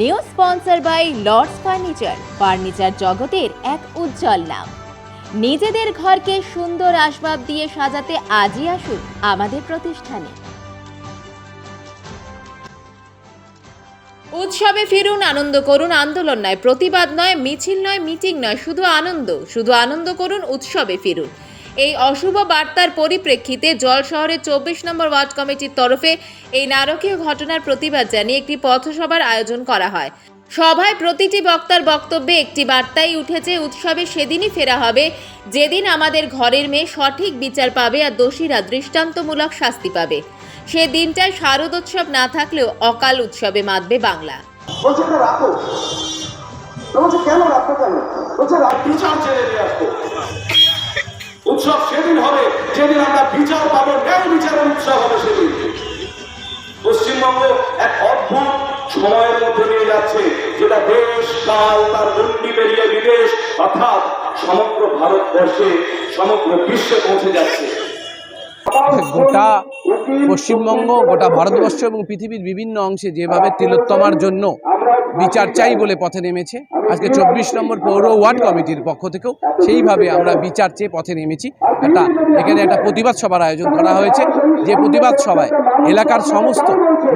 New sponsor by Lords furniture. Furniture জগতের এক উজ্জ্বল নাম। নিজেদের ঘরকে সুন্দর আসবাব দিয়ে সাজাতে আজই আসুন আমাদের প্রতিষ্ঠানে। উৎসবে ফিরুন, আনন্দ করুন, আন্দোলন নয়, প্রতিবাদ নয়, মিছিল নয়, মিটিং নয়, শুধু আনন্দ। শুধু আনন্দ করুন, উৎসবে ফিরুন। এই অশুভ বার্তার পরিপ্রেক্ষিতে জল শহরের চব্বিশ নম্বর ওয়ার্ড কমিটির তরফে এই নারকীয় ঘটনার প্রতিবাদ জানিয়ে একটি পথসভার আয়োজন করা হয়। সভায় প্রতিটি বক্তার বক্তব্যে একটি বার্তাই উঠেছে, উৎসবে সেদিনই ফেরা হবে, যেদিন আমাদের ঘরের মেয়ে সঠিক বিচার পাবে আর দোষীরা দৃষ্টান্তমূলক শাস্তি পাবে। সে দিনটায় শারদোৎসব না থাকলেও অকাল উৎসবে মাতবে বাংলা। কেন উৎসব সেদিন হবে, যেদিন আমরা বিচার পাবো, ন্যায় বিচারের উৎসব হবে সেদিন। পশ্চিমবঙ্গ এক অদ্ভুত সময়ের মধ্যে নিয়ে যাচ্ছে, যেটা দেশ, কাল, তার গন্ডি পেরিয়ে বিদেশ, অর্থাৎ সমগ্র ভারতবর্ষে, সমগ্র বিশ্বে পৌঁছে যাচ্ছে। গোটা পশ্চিমবঙ্গ, গোটা ভারতবর্ষ এবং পৃথিবীর বিভিন্ন অংশে যেভাবে তিলোত্তমার জন্য বিচার চাই বলে পথে নেমেছে, আজকে চব্বিশ নম্বর পৌর ওয়ার্ড কমিটির পক্ষ থেকেও সেইভাবে আমরা বিচার চেয়ে পথে নেমেছি। একটা, এখানে একটা প্রতিবাদ সভার আয়োজন করা হয়েছে। যে প্রতিবাদ সভায় এলাকার সমস্ত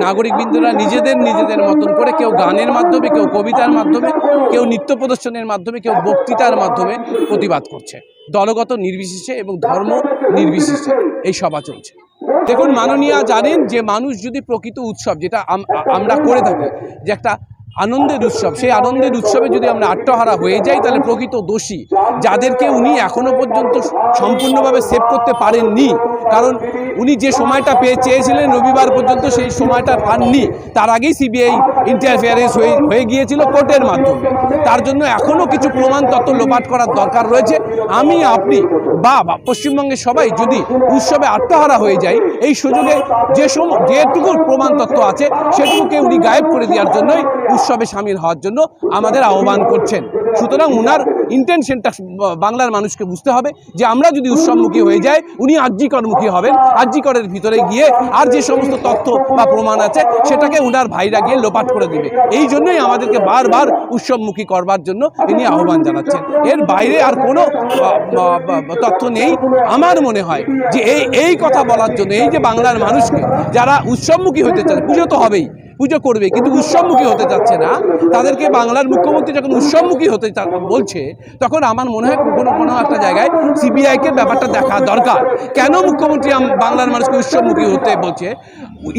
নাগরিকবৃন্দরা নিজেদের নিজেদের মতন করে কেউ গানের মাধ্যমে, কেউ কবিতার মাধ্যমে, কেউ নৃত্য প্রদর্শনের মাধ্যমে, কেউ বক্তৃতার মাধ্যমে প্রতিবাদ করছে। দলগত নির্বিশেষে এবং ধর্ম নির্বিশেষে এই সভা চলছে। দেখুন, মাননীয়া জানেন যে মানুষ যদি প্রকৃত উৎসব, যেটা আমরা করে থাকি, যে একটা আনন্দের উৎসব, সেই আনন্দের উৎসবে যদি আমরা আট্টহারা হয়ে যাই, তাহলে প্রকৃত দোষী। যাদেরকে উনি এখনও পর্যন্ত সম্পূর্ণভাবে সেভ করতে পারেননি কারণ উনি যে সময়টা পেয়ে চেয়েছিলেন রবিবার পর্যন্ত সেই সময়টা পাননি। তার আগেই সিবিআই ইন্টারফেয়ারেন্স হয়ে গিয়েছিল কোর্টের মাধ্যমে। তার জন্য এখনও কিছু প্রমাণ তত্ত্ব লোপাট করার দরকার রয়েছে। আমি, আপনি বা পশ্চিমবঙ্গের সবাই যদি উৎসবে আত্মহারা হয়ে যায় এই সুযোগে যে সম যেটুকু প্রমাণ তত্ত্ব আছে, সেটুকুকে উনি গায়েব করে দেওয়ার জন্যই উৎসবে সামিল হওয়ার জন্য আমাদের আহ্বান করছেন। সুতরাং উনার ইন্টেনশনটা বাংলার মানুষকে বুঝতে হবে যে আমরা যদি উৎসবমুখী হয়ে যাই, উনি আর্যিকরমুখী হবেন। আর্যিকরের ভিতরে গিয়ে আর যে সমস্ত তথ্য বা প্রমাণ আছে, সেটাকে উনার ভাইরা গিয়ে লোপাট করে দিবে। এই জন্যই আমাদেরকে বারবার উৎসবমুখী করবার জন্য তিনি আহ্বান জানাচ্ছেন। এর বাইরে আর কোনো তথ্য নেই। আমার মনে হয় যে এই এই কথা বলার জন্য এই যে বাংলার মানুষকে যারা উৎসবমুখী হতে চায়, পুজো তো হবেই। পুজো করবে, কিন্তু উৎসবমুখী হতে চাচ্ছে না। তাদেরকে বাংলার মুখ্যমন্ত্রী যখন উৎসবমুখী হতে বলছে, তখন আমার মনে হয় কোনো কোনো একটা জায়গায় সিবিআইকে ব্যাপারটা দেখা দরকার। কেন মুখ্যমন্ত্রী বাংলার মানুষকে উৎসবমুখী হতে বলছে?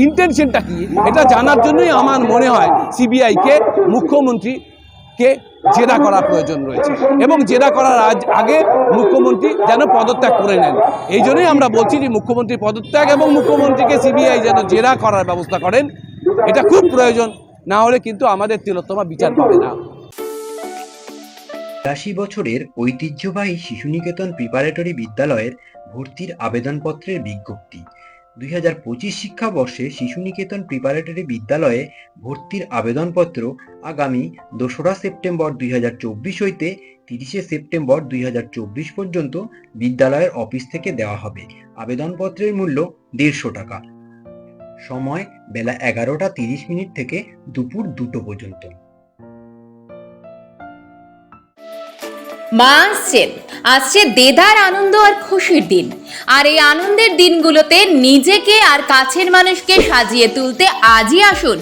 ইন্টেনশনটা কি? এটা জানার জন্যই আমার মনে হয় সিবিআইকে মুখ্যমন্ত্রী কে জেরা করার প্রয়োজন রয়েছে। এবং জেরা করার আজ, আগে মুখ্যমন্ত্রী যেন পদত্যাগ করে নেন। এই জন্যই আমরা বলছি যে মুখ্যমন্ত্রী পদত্যাগ এবং মুখ্যমন্ত্রীকে সিবিআই যেন জেরা করার ব্যবস্থা করেন। এটা খুব প্রয়োজন, না হলে কিন্তু আমাদের তিলোত্তমা বিচার পাবে না। বিরাশি বছরের ঐতিহ্যবাহী শিশুনিকেতন প্রিপারেটরি বিদ্যালয়ের ভর্তির আবেদনপত্রের বিজ্ঞপ্তি। দুই হাজার পঁচিশ শিক্ষাবর্ষে শিশুনিকেতন প্রিপারেটরি বিদ্যালয়ে ভর্তির আবেদনপত্র আগামী দোসরা সেপ্টেম্বর দুই হাজার চব্বিশ হইতে তিরিশে সেপ্টেম্বর দুই হাজার চব্বিশ পর্যন্ত বিদ্যালয়ের অফিস থেকে দেওয়া হবে। আবেদনপত্রের মূল্য দেড়শো টাকা। সময় বেলা এগারোটা তিরিশ মিনিট থেকে দুপুর দুটো পর্যন্ত। মা আসছেন। আসছে দেদার আনন্দ আর খুশির দিন। আর এই আনন্দের দিনগুলোতে নিজেকে আর কাছের মানুষকে সাজিয়ে তুলতে আজই আসুন